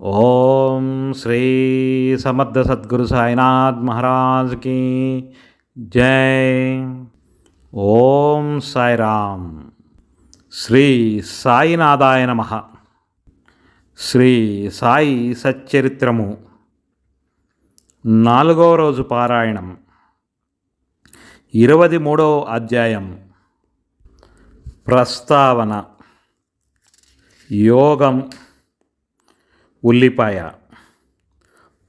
ఓం శ్రీ సమర్థ సద్గురు సాయినాథ్ మహారాజ్కి జై. ఓం సాయిరామ్. శ్రీ సాయినాథాయ నమ. శ్రీ సాయి సచ్చరిత్రము. నాలుగవ రోజు పారాయణం. ఇరవై మూడో అధ్యాయం. ప్రస్తావన. యోగం. ఉల్లిపాయ.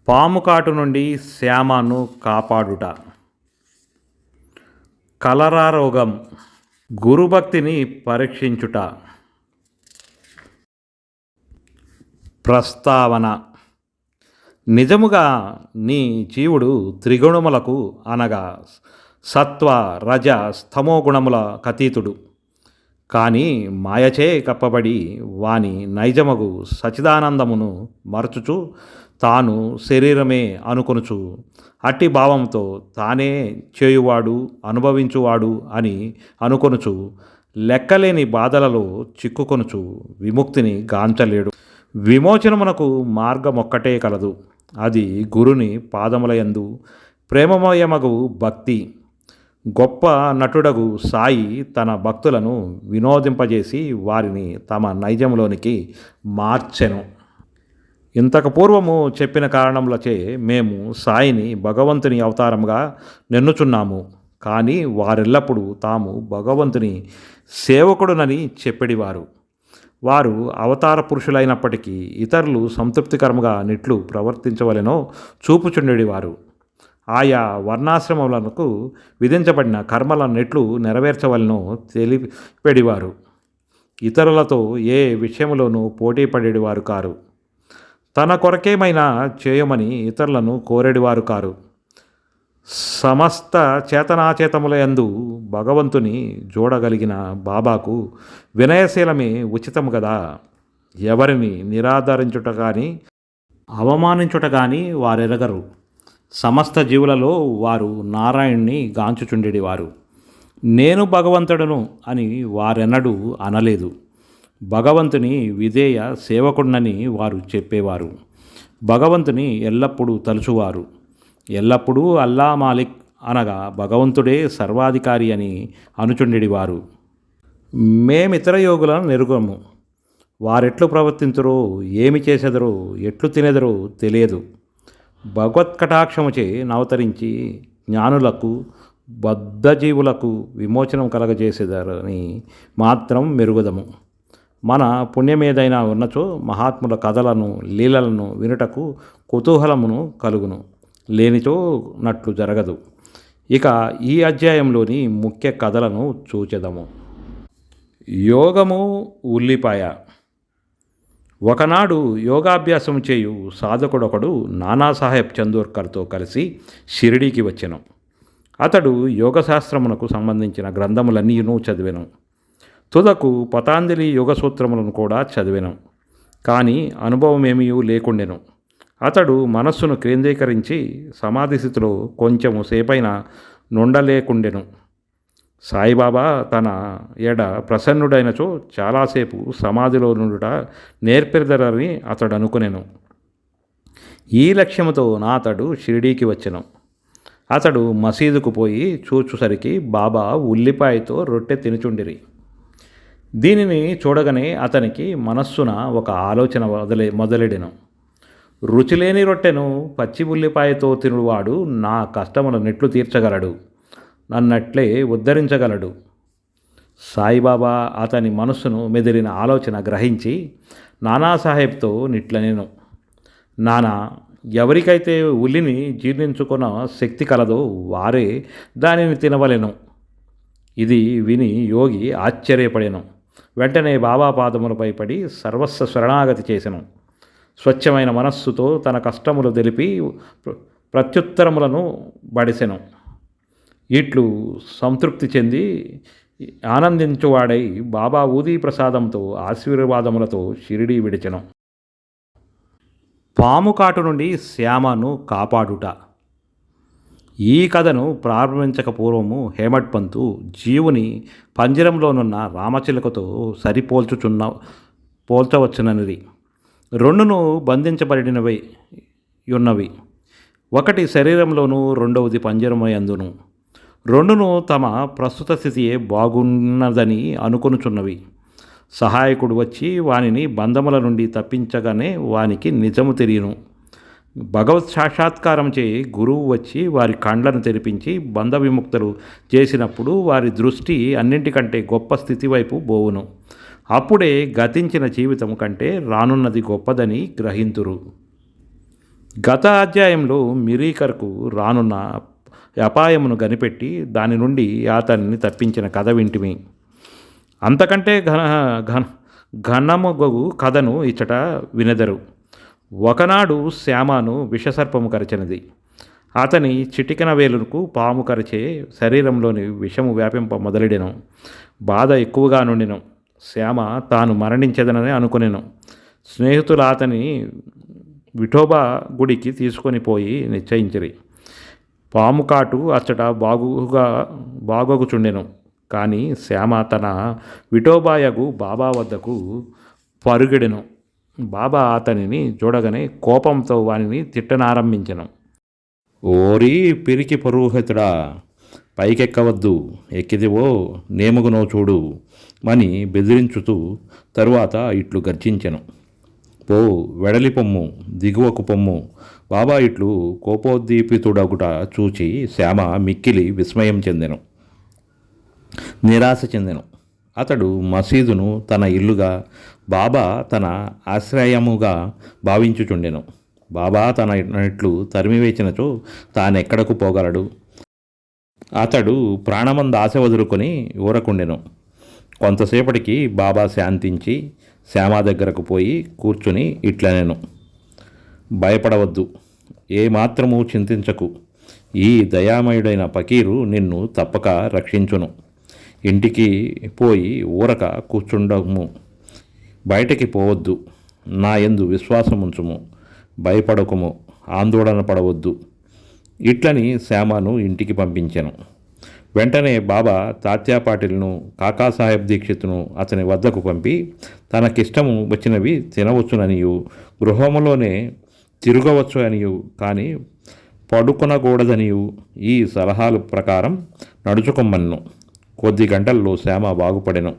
పాము కాటు నుండి శ్యామను కాపాడుట. కలరారోగం. గురుభక్తిని పరీక్షించుట. ప్రస్తావన. నిజముగా నీ జీవుడు త్రిగుణములకు అనగా సత్వ రజ స్తమో గుణముల కతీతుడు. కానీ మాయచే కప్పబడి వాని నైజమగు సచిదానందమును మరచుచు తాను శరీరమే అనుకొనుచు అట్టి భావంతో తానే చేయువాడు అనుభవించువాడు అని అనుకొనుచు లెక్కలేని బాధలలో చిక్కుకొనుచు విముక్తిని గాంచలేడు. విమోచనమునకు మార్గమొక్కటే కలదు. అది గురుని పాదములయందు ప్రేమమయమగు భక్తి. గొప్ప నటుడగు సాయి తన భక్తులను వినోదింపజేసి వారిని తమ నైజంలోనికి మార్చెను. ఇంతకు పూర్వము చెప్పిన కారణములచే మేము సాయిని భగవంతుని అవతారంగా నిన్నుచున్నాము. కానీ వారెల్లప్పుడూ తాము భగవంతుని సేవకుడునని చెప్పేడివారు. వారు అవతార పురుషులైనప్పటికీ ఇతరులు సంతృప్తికరముగా నిట్లు ప్రవర్తించవలెనో చూపుచుండేవారు ఆయా వర్ణాశ్రమములకు విధించబడిన కర్మలన్నిట్లు నెట్లు నెరవేర్చవలనో తెలిపెడివారు. ఇతరులతో ఏ విషయంలోనూ పోటీ పడేవారు కారు. తన కొరకేమైనా చేయమని ఇతరులను కోరేడివారు కారు. సమస్త చేతనాచేతముల యందు భగవంతుని చూడగలిగిన బాబాకు వినయశీలమే ఉచితము కదా ఎవరిని నిరాదరించుట కానీ అవమానించుట కానీ వారెరగరు. సమస్త జీవులలో వారు నారాయణ్ణి గాంచుచుండేవారు. నేను భగవంతుడను అని వారెన్నడూ అనలేదు. భగవంతుని విధేయ సేవకుడినని వారు చెప్పేవారు. భగవంతుని ఎల్లప్పుడూ తలుచువారు. ఎల్లప్పుడూ అల్లా మాలిక్ అనగా భగవంతుడే సర్వాధికారి అని అనుచుండేవారు. మేమితర యోగులను నెరుగము. వారెట్లు ప్రవర్తించరో ఏమి చేసెదరో ఎట్లు తినెదరో తెలియదు. భగవత్కటాక్షముచే నవతరించి జ్ఞానులకు బద్ధజీవులకు విమోచనం కలగజేసేదారని మాత్రం మెరుగుదము. మన పుణ్యమేదైనా ఉన్నచో మహాత్ముల కథలను లీలలను వినుటకు కుతూహలమును కలుగును. లేనిచో నట్లు జరగదు. ఇక ఈ అధ్యాయంలోని ముఖ్య కథలను చూచెదము. యోగము ఉల్లిపాయ. ఒకనాడు యోగాభ్యాసం చేయు సాధకుడొకడు నానాసాహెబ్ చందోర్కర్తో కలిసి షిరిడీకి వచ్చెను. అతడు యోగశాస్త్రమునకు సంబంధించిన గ్రంథములన్నీను చదివెను. తుదకు పతాంజలి యోగ సూత్రములను కూడా చదివెను. కానీ అనుభవమేమీ లేకుండెను. అతడు మనస్సును కేంద్రీకరించి సమాధి స్థితిలో కొంచెము సేపైన నుండలేకుండెను. సాయిబాబా తన ఎడ ప్రసన్నుడైనచో చాలాసేపు సమాధిలో నుండుట నేర్పెదరని అతడు అనుకునేను. ఈ లక్ష్యముతో నా అతడు షిరిడీకి వచ్చెను. అతడు మసీదుకు పోయి చూచుసరికి బాబా ఉల్లిపాయతో రొట్టె తినుచుండిరి. దీనిని చూడగానే అతనికి మనస్సున ఒక ఆలోచన మొదలే మొదలెడెను. రుచిలేని రొట్టెను పచ్చి ఉల్లిపాయతో తినువాడు నా కష్టముల నెట్లు తీర్చగలడు. నన్నట్లే ఉద్ధరించగలడు. సాయిబాబా అతని మనస్సును మెదిలిన ఆలోచన గ్రహించి నానాసాహెబ్తో నిట్లనేను. నానా ఎవరికైతే ఉల్లిని జీర్ణించుకున్న శక్తి కలదో వారే దానిని తినవలెను. ఇది విని యోగి ఆశ్చర్యపడెను. వెంటనే బాబా పాదములపై పడి సర్వస్వ శరణాగతి చేసెను. స్వచ్ఛమైన మనస్సుతో తన కష్టములు తెలిపి ప్రత్యుత్తరములను బడిసెను. ఇట్లు సంతృప్తి చెంది ఆనందించువాడై బాబా ఊదీ ప్రసాదంతో ఆశీర్వాదములతో షిరిడీ విడిచెను. పాము కాటు నుండి శ్యామను కాపాడుట. ఈ కథను ప్రారంభించక పూర్వము హేమట్ పంతు జీవుని పంజరంలోనున్న రామచిలుకతో సరిపోల్చుచున్న పోల్చవచ్చుననిది రెండును బంధించబడినవి ఉన్నవి. ఒకటి శరీరంలోనూ రెండవది పంజరమయందును రెండును తమ ప్రస్తుత స్థితియే బాగున్నదని అనుకొనుచున్నవి. సహాయకుడు వచ్చి వానిని బంధముల నుండి తప్పించగానే వానికి నిజము తెలియను. భగవత్ సాక్షాత్కారం చే గురువు వచ్చి వారి కండ్లను తెరిపించి బంధ విముక్తులు చేసినప్పుడు వారి దృష్టి అన్నింటికంటే గొప్ప స్థితి వైపు బోవును. అప్పుడే గతించిన జీవితం కంటే రానున్నది గొప్పదని గ్రహింతురు. గత అధ్యాయంలో మిరీకర్కు రానున్న అపాయమును కనిపెట్టి దాని నుండి అతనిని తప్పించిన కథ వింటిమి. అంతకంటే ఘన ఘన ఘనమగు కథను ఇచ్చట వినెదరు. ఒకనాడు శ్యామను విషసర్పము కరిచినది. అతని చిటికన వేలుకు పాము కరిచే శరీరంలోని విషము వ్యాపింప మొదలెడెను. బాధ ఎక్కువగా నుండిను. శ్యామ తాను మరణించదనని అనుకునేను. స్నేహితులు అతని విఠోబా గుడికి తీసుకొని పోయి నిశ్చయించిరి. పాము కాటు అచ్చట బాగుగా బాగోగుచుండెను. కానీ శ్యామ తన విఠోబాయగు బాబా వద్దకు పరుగెడెను. బాబా అతనిని చూడగానే కోపంతో వానిని తిట్టనారంభించను. ఓరి పిరికి పురోహితుడా పైకెక్కవద్దు ఎక్కిదివో నేముగునో చూడు అని బెదిరించుతూ తరువాత ఇట్లు గర్జించెను. పో వెడలి పొమ్ము దిగువకు పొమ్ము బాబా ఇట్లు కోపోద్దీపితుడగుట చూచి శ్యామ మిక్కిలి విస్మయం చెందెను. నిరాశ చెందెను. అతడు మసీదును తన ఇల్లుగా బాబా తన ఆశ్రయముగా భావించుచుండెను. బాబా తన ఇట్లు తరిమివేచినచో తానెక్కడకు పోగలడు? అతడు ప్రాణమంద ఆశ వదులుకొని ఊరకుండెను. కొంతసేపటికి బాబా శాంతించి శ్యామ దగ్గరకు పోయి కూర్చుని ఇట్లనెను. భయపడవద్దు. ఏమాత్రము చింతించకు. ఈ దయామయుడైన పకీరు నిన్ను తప్పక రక్షించును. ఇంటికి పోయి ఊరక కూర్చుండము. బయటికి పోవద్దు. నా ఎందు విశ్వాసముంచుము. భయపడకుము. ఆందోళన పడవద్దు. ఇట్లని శ్యామను ఇంటికి పంపించాను. వెంటనే బాబా తాత్యా పాటిల్ను కాకాసాహెబ్ దీక్షిత్ను అతని వద్దకు పంపి తనకిష్టము వచ్చినవి తినవచ్చుననియు గృహములోనే తిరగవచ్చు అనియు కానీ పడుకొనకూడదనియు ఈ సలహాలు ప్రకారం నడుచుకొమ్మన్ను. కొద్ది గంటల్లో శ్యామ బాగుపడెను.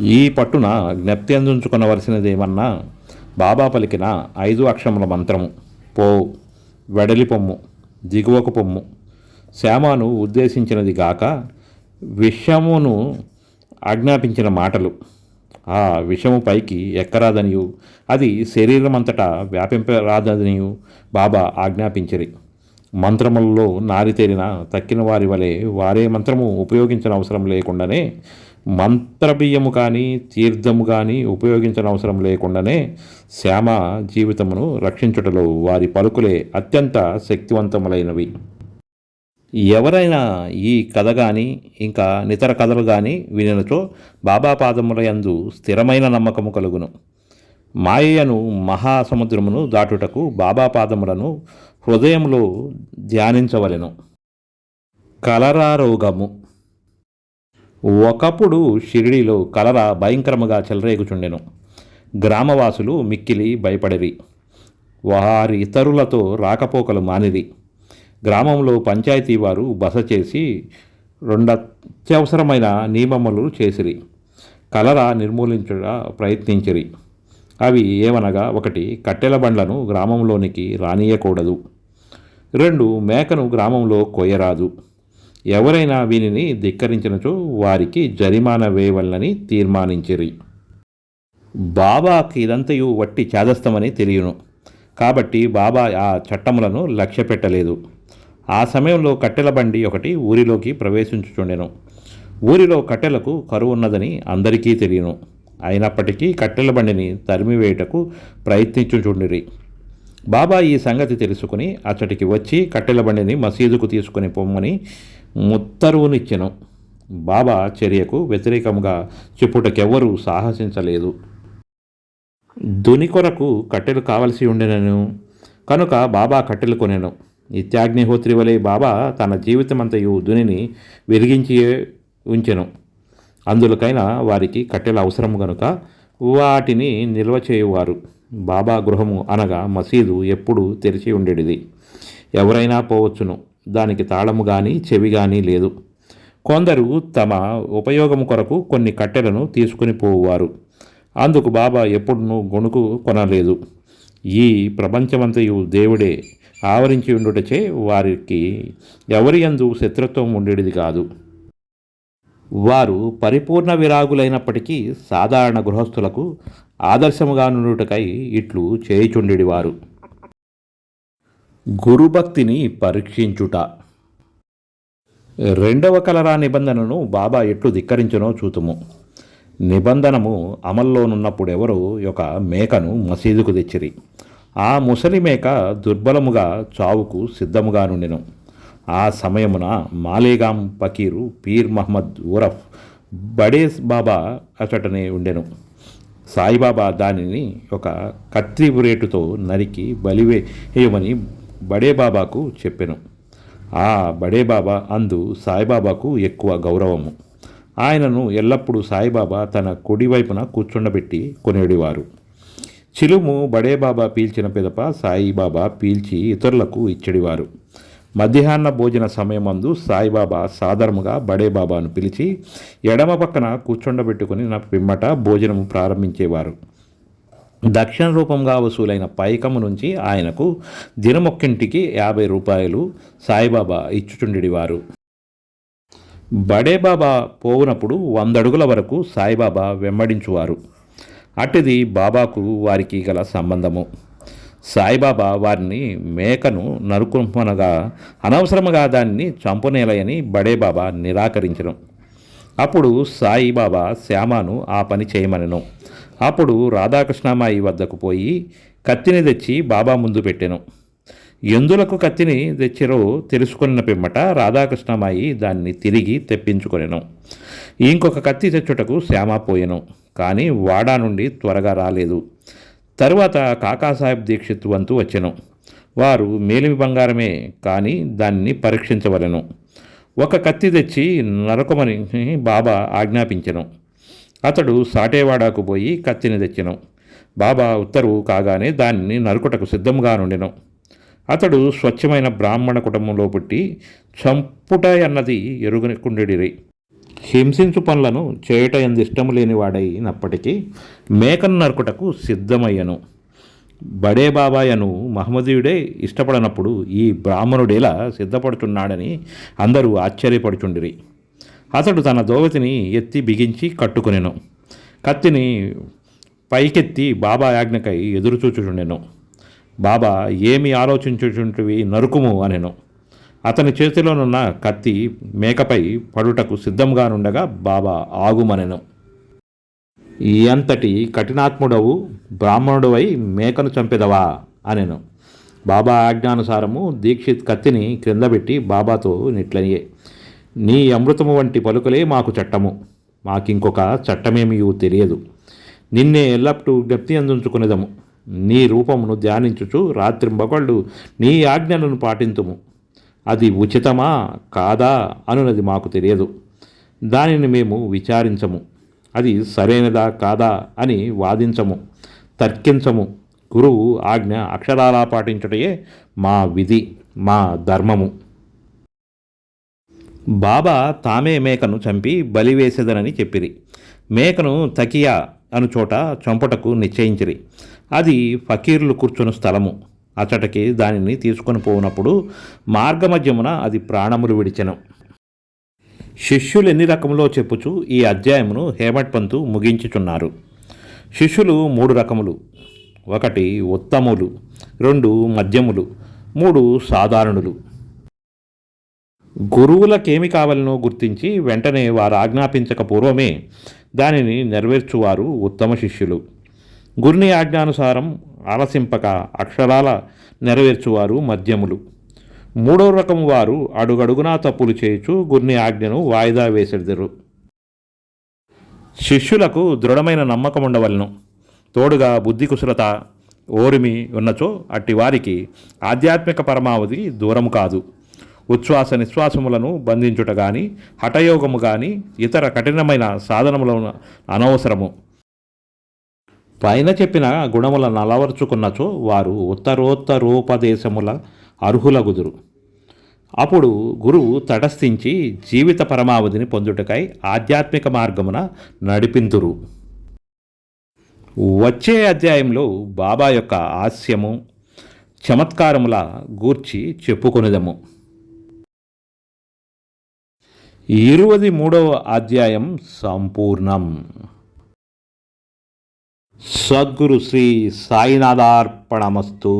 ఈ పట్టున జ్ఞప్తి అందించుకునవలసినదేమన్నా బాబా పలికిన ఐదు అక్షముల మంత్రము. పో వెడలి పొమ్ము దిగువకు పొమ్ము. శ్యామను ఉద్దేశించినది గాక విషమును ఆజ్ఞాపించిన మాటలు. ఆ విషము పైకి ఎక్కరాదనియు. అది శరీరమంతటా వ్యాపింపరాదనియు. బాబా ఆజ్ఞాపించిరి. మంత్రములలో నారితేరిన తక్కిన వారి వలె వారే మంత్రము ఉపయోగించిన అవసరం లేకుండానే మంత్రబియ్యము కానీ తీర్థము కానీ ఉపయోగించిన అవసరం లేకుండానే శ్యామ జీవితమును రక్షించుటలో వారి పలుకులే అత్యంత శక్తివంతములైనవి. ఎవరైనా ఈ కథ కానీ ఇంకా నితర కథలు కానీ వినినచో బాబా పాదముల యందు స్థిరమైన నమ్మకము కలుగును. మాయను మహాసముద్రమును దాటుటకు బాబా పాదములను హృదయంలో ధ్యానించవలెను. కలరా రోగము ఒకప్పుడు షిరిడిలో కలరా భయంకరముగా చెలరేగుచుండెను. గ్రామవాసులు మిక్కిలి భయపడిరి వారి ఇతరులతో రాకపోకలు మానిరి. గ్రామంలో పంచాయతీ వారు బస చేసి రెండు అత్యవసరమైన నియమములు చేసిరి. కలరా నిర్మూలించుట ప్రయత్నించిరి. అవి ఏమనగా ఒకటి కట్టెల బండ్లను గ్రామంలోనికి రానియకూడదు. రెండు మేకను గ్రామంలో కొయ్యరాదు. ఎవరైనా వీనిని ధిక్కరించినచో వారికి జరిమానా వేయవల్లని తీర్మానించిరి. బాబాకి ఇదంతయు వట్టి చేదస్తమని తెలియను. కాబట్టి బాబా ఆ చట్టములను లక్ష్య పెట్టలేదు ఆ సమయంలో కట్టెల బండి ఒకటి ఊరిలోకి ప్రవేశించుచుండెను. ఊరిలో కట్టెలకు కరువు ఉన్నదని అందరికీ తెలియను. అయినప్పటికీ కట్టెల బండిని తరిమివేయటకు ప్రయత్నించుచుండిరి. బాబా ఈ సంగతి తెలుసుకుని అచ్చటికి వచ్చి కట్టెల బండిని మసీదుకు తీసుకుని పొమ్మని ముత్తరువునిచ్చెను. బాబా చర్యకు వ్యతిరేకంగా చెప్పుటకెవ్వరూ సాహసించలేదు. దుని కొరకు కట్టెలు కావలసి ఉండెనను. కనుక బాబా కట్టెలు కొనెను. నిత్యాగ్నిహోత్రి వలె బాబా తన జీవితమంతయు దునిని వెలిగించి ఉంచెను. అందులకైనా వారికి కట్టెల అవసరం గనుక వాటిని నిల్వ చేయువారు. బాబా గృహము అనగా మసీదు ఎప్పుడు తెరిచి ఉండేది ఎవరైనా పోవచ్చును. దానికి తాళము కానీ చెవి కానీ లేదు. కొందరు తమ ఉపయోగము కొరకు కొన్ని కట్టెలను తీసుకుని పోవారు అందుకు బాబా ఎప్పుడునూ గొణుకు కొనలేదు. ఈ ప్రపంచమంతయు దేవుడే ఆవరించి ఉండుటచే వారికి ఎవరి యందు శత్రుత్వం ఉండేది కాదు. వారు పరిపూర్ణ విరాగులైనప్పటికీ సాధారణ గృహస్థులకు ఆదర్శముగా నుండుటకై ఇట్లు చేయుచుండెడివారు గురుభక్తిని పరీక్షించుట. రెండవ కలరా నిబంధనను బాబా ఎట్లు ధిక్కరించనో చూతుము. నిబంధనము అమల్లోనున్నప్పుడెవరో ఒక మేకను మసీదుకు తెచ్చిరి. ఆ ముసలి మేక దుర్బలముగా చావుకు సిద్ధముగా నుండెను. ఆ సమయమున మాలేగాం పకీరు పీర్ మహమ్మద్ ఉరఫ్ బడేస్ బాబా అచటనే ఉండెను. సాయిబాబా దానిని ఒక కత్తి రేటుతో నరికి బలివేయమని బడేబాబాకు చెప్పెను. ఆ బడే బాబా అందు సాయిబాబాకు ఎక్కువ గౌరవము. ఆయనను ఎల్లప్పుడూ సాయిబాబా తన కుడివైపున కూర్చుండబెట్టి కొనేడివారు చిలుము బడేబాబా పీల్చిన పిదప సాయిబాబా పీల్చి ఇతరులకు ఇచ్చడివారు. మధ్యాహ్న భోజన సమయమందు సాయిబాబా సాధారణముగా బడేబాబాను పిలిచి ఎడమ పక్కన కూర్చుండబెట్టుకుని నా పిమ్మట భోజనము ప్రారంభించేవారు. దక్షిణ రూపంగా వసూలైన పైకము నుంచి ఆయనకు దినమొక్కింటికి యాభై రూపాయలు సాయిబాబా ఇచ్చుచుండివారు బడేబాబా పోవునప్పుడు వందడుగుల వరకు సాయిబాబా వెంబడించువారు. అటుది బాబాకు వారికి గల సంబంధము. సాయిబాబా వారిని మేకను నరుకుమనగా అనవసరముగా దాన్ని చంపునేలయని బడేబాబా నిరాకరించను. అప్పుడు సాయిబాబా శ్యామను ఆ పని చేయమనెను. అప్పుడు రాధాకృష్ణమాయి వద్దకు పోయి కత్తిని తెచ్చి బాబా ముందు పెట్టెను. ఎందులకు కత్తిని తెచ్చిరో తెలుసుకున్న పిమ్మట రాధాకృష్ణమాయి దాన్ని తిరిగి తెప్పించుకొనెను. ఇంకొక కత్తి తెచ్చుటకు శ్యామ పోయెను. కానీ వాడా నుండి త్వరగా రాలేదు. తరువాత కాకాసాహెబ్ దీక్షిత్ వంతు వచ్చెను. వారు మేలిమి బంగారమే కానీ దాన్ని పరీక్షించవలెను. ఒక కత్తి తెచ్చి నరకమని బాబా ఆజ్ఞాపించెను. అతడు సాటేవాడాకు పోయి కత్తిని తెచ్చెను. బాబా ఉత్తర్వు కాగానే దాన్ని నరుకుటకు సిద్ధంగా నుండెను. అతడు స్వచ్ఛమైన బ్రాహ్మణ కుటుంబంలో పుట్టి చంపుట అన్నది ఎరుగుకుండెడిరి హింసించు పనులను చేయుట ఎందు ఇష్టము లేనివాడైనప్పటికీ మేకను నరుకుటకు సిద్ధమయ్యను. బడే బాబాయను మహమ్మదీయుడే ఇష్టపడనప్పుడు ఈ బ్రాహ్మణుడేలా సిద్ధపడుతున్నాడని అందరూ ఆశ్చర్యపడుచుండిరి. అతడు తన దోవతిని ఎత్తి బిగించి కట్టుకునెను. కత్తిని పైకెత్తి బాబా ఆజ్ఞకై ఎదురుచూచుచుండెను. బాబా ఏమి ఆలోచించుచుంటివి నరుకుము అనెను. అతని చేతిలోనున్న కత్తి మేకపై పడుటకు సిద్ధంగానుండగా బాబా ఆగుమనెను. ఎంతటి కఠినాత్ముడవు బ్రాహ్మణుడవై మేకను చంపెదవా? అనెను. బాబా ఆజ్ఞానుసారము దీక్షిత్ కత్తిని క్రిందబెట్టి బాబాతో నిట్లనియే. నీ అమృతము వంటి పలుకులే మాకు చట్టము. మాకింకొక చట్టమేమియూ తెలియదు. నిన్నే ఎల్లప్పుడూ జ్ఞప్తి అందించుకునేదము. నీ రూపమును ధ్యానించుచు రాత్రింబగళ్ళు నీ ఆజ్ఞలను పాటింతుము. అది ఉచితమా? కాదా? అనున్నది మాకు తెలియదు. దానిని మేము విచారించము. అది సరైనదా? కాదా? అని వాదించము. తర్కించము. గురువు ఆజ్ఞ అక్షరాలా పాటించుటయే మా విధి మా ధర్మము. బాబా తామే మేకను చంపి బలివేసేదనని చెప్పిరి. మేకను తకియా అను చోట చంపుటకు నిశ్చయించిరి. అది ఫకీర్లు కూర్చుని స్థలము. అతడికి దానిని తీసుకొని పోనప్పుడు మార్గమధ్యమున అది ప్రాణములు విడిచెను. శిష్యులు ఎన్ని రకములో చెప్పుచు ఈ అధ్యాయమును హేమట్ పంతు ముగించుచున్నారు. శిష్యులు మూడు రకములు. ఒకటి ఉత్తములు రెండు మధ్యములు మూడు సాధారణులు. గురువులకేమి కావాలనో గుర్తించి వెంటనే వారు ఆజ్ఞాపించక పూర్వమే దానిని నెరవేర్చువారు ఉత్తమ శిష్యులు. గురుని ఆజ్ఞానుసారం ఆలసింపక అక్షరాల నెరవేర్చువారు మద్యములు మూడో రకం వారు అడుగడుగునా తప్పులు చేయుచు గుర్ని ఆజ్ఞను వాయిదా వేసెదరు. శిష్యులకు దృఢమైన నమ్మకం ఉండవలను. తోడుగా బుద్ధి కుశలత ఓరిమి ఉన్నచో అట్టి వారికి ఆధ్యాత్మిక పరమావధి దూరం కాదు. ఉచ్ఛ్వాస నిశ్వాసములను బంధించుట కానీ హఠయోగము కానీ ఇతర కఠినమైన సాధనములను అనవసరము. పైన చెప్పిన గుణముల నలవరుచుకున్నచో వారు ఉత్తరోత్తరోపదేశముల అర్హులగుదురు. అప్పుడు గురువు తటస్థించి జీవిత పరమావధిని పొందుటకై ఆధ్యాత్మిక మార్గమున నడిపింతురు వచ్చే అధ్యాయంలో బాబా యొక్క హాస్యము చమత్కారముల గూర్చి చెప్పుకొనిదము. ఇరువది మూడవ అధ్యాయం సంపూర్ణం. సద్గురు శ్రీ సాయినాథార్పణమస్తు.